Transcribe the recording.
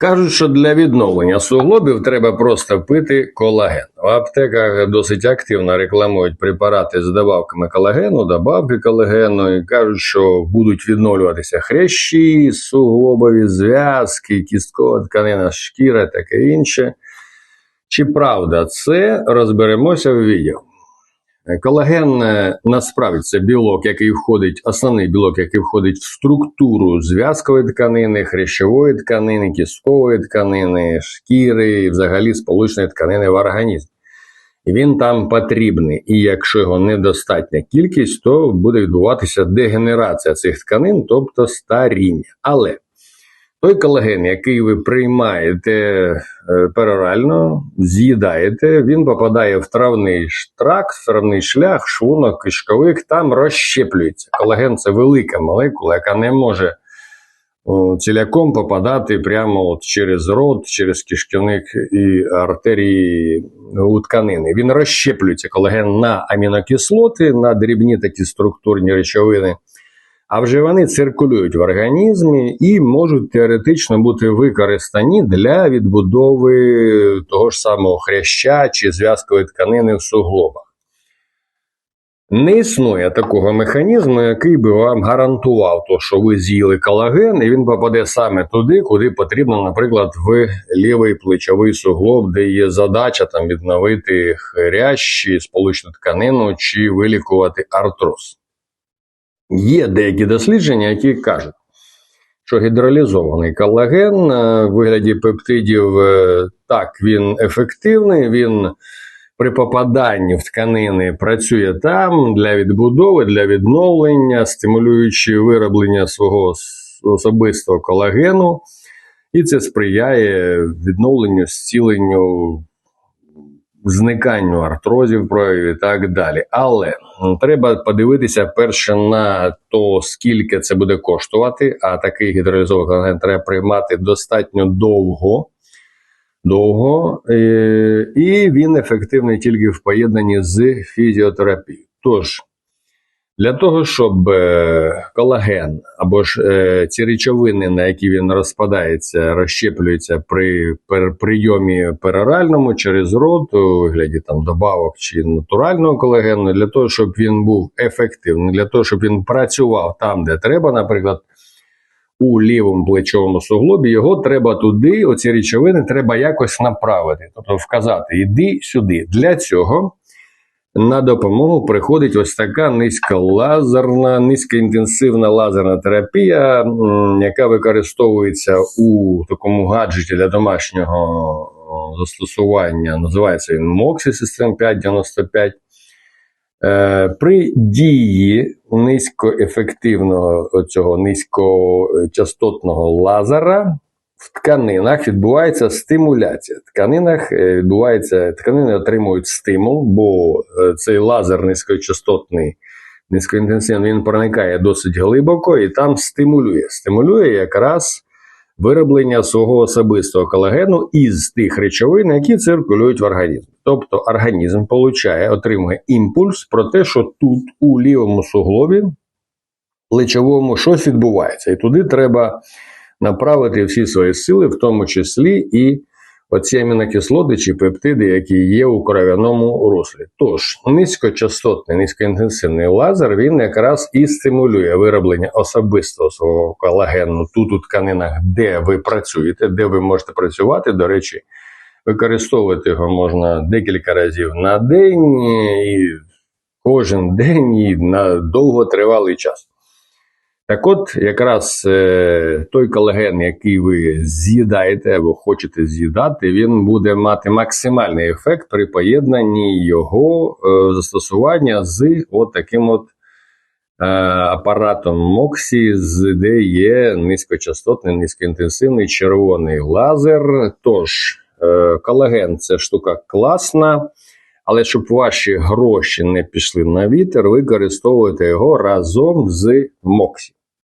Кажуть, що для відновлення суглобів треба просто пити колаген. В аптеках досить активно рекламують препарати з добавками колагену, добавки колагену, і кажуть, що будуть відновлюватися хрящі, суглобові зв'язки, кісткова тканина, шкіра, таке інше. Чи правда це розберемося в відео. Колаген е, насправді це білок, який входить, основний білок, який входить в структуру зв'язкової тканини, хрящової тканини, кісткової тканини, шкіри і взагалі сполучної тканини в організмі. Він там потрібний. І якщо його недостатня кількість, то буде відбуватися дегенерація цих тканин, тобто старіння. Але той колаген, який ви приймаєте е, перорально, з'їдаєте, він попадає в травний штракт, в травний шлях, шлунок, кишковик, там розщеплюється. Колаген це велика молекула, яка не може ціляком попадати прямо от через рот, через кишківник і артерії у тканини. Він розщеплюється колаген на амінокислоти, на дрібні такі структурні речовини. А вже вони циркулюють в організмі і можуть теоретично бути використані для відбудови того ж самого хряща чи зв'язкової тканини в суглобах. Не існує такого механізму, який би вам гарантував, то, що ви з'їли колаген, і він попаде саме туди, куди потрібно, наприклад, в лівий плечовий суглоб, де є задача там відновити хрящі, сполучну тканину чи вилікувати артроз. Є деякі дослідження, які кажуть, що гідролізований колаген е, в вигляді пептидів е, так, він ефективний, він при попаданні в тканини працює там для відбудови, для відновлення, стимулюючи вироблення свого особистого колагену, і це сприяє відновленню, зціленню зниканню артрозів проявів і так далі. Але треба подивитися перше на то, скільки це буде коштувати, а такий гідролізований колаген треба приймати достатньо довго. Довго, е, і він ефективний тільки в поєднанні з фізіотерапією. Тож, для того, щоб е, колаген або ж е, ці речовини, на які він розпадається, розщеплюються при прийомі пероральному через рот, у вигляді там добавок чи натурального колагену, для того, щоб він був ефективний, для того, щоб він працював там, де треба, наприклад, у лівому плечовому суглобі, його треба туди, оці речовини треба якось направити, тобто вказати, іди сюди. Для цього на допомогу приходить ось така низьколазерна, низькоінтенсивна лазерна терапія, яка використовується у такому гаджеті для домашнього застосування. Називається він MOXI System 595. Е, При дії низькоефективного цього низькочастотного лазера в тканинах відбувається стимуляція. В тканинах е, відбувається, тканини отримують стимул, бо е, цей лазер низькочастотний, низькоінтенсивний, він проникає досить глибоко і там стимулює. Стимулює якраз вироблення свого особистого колагену із тих речовин, які циркулюють в організмі. Тобто організм получає, отримує імпульс про те, що тут у лівому суглобі плечовому щось відбувається, і туди треба направити всі свої сили, в тому числі і оці амінокислоти чи пептиди, які є у кров'яному руслі. Тож низькочастотний, низькоінтенсивний лазер він якраз і стимулює вироблення особистого свого колагену тут у тканинах, де ви працюєте, де ви можете працювати. До речі, використовувати його можна декілька разів на день і кожен день і на довготривалий час. Так от, якраз е, той колаген, який ви з'їдаєте або хочете з'їдати, він буде мати максимальний ефект при поєднанні його е, застосування з от таким е, апаратом з- де є низькочастотний, низькоінтенсивний червоний лазер. Тож, колаген це штука класна. Але щоб ваші гроші не пішли на вітер, використовуйте його разом з Моксі.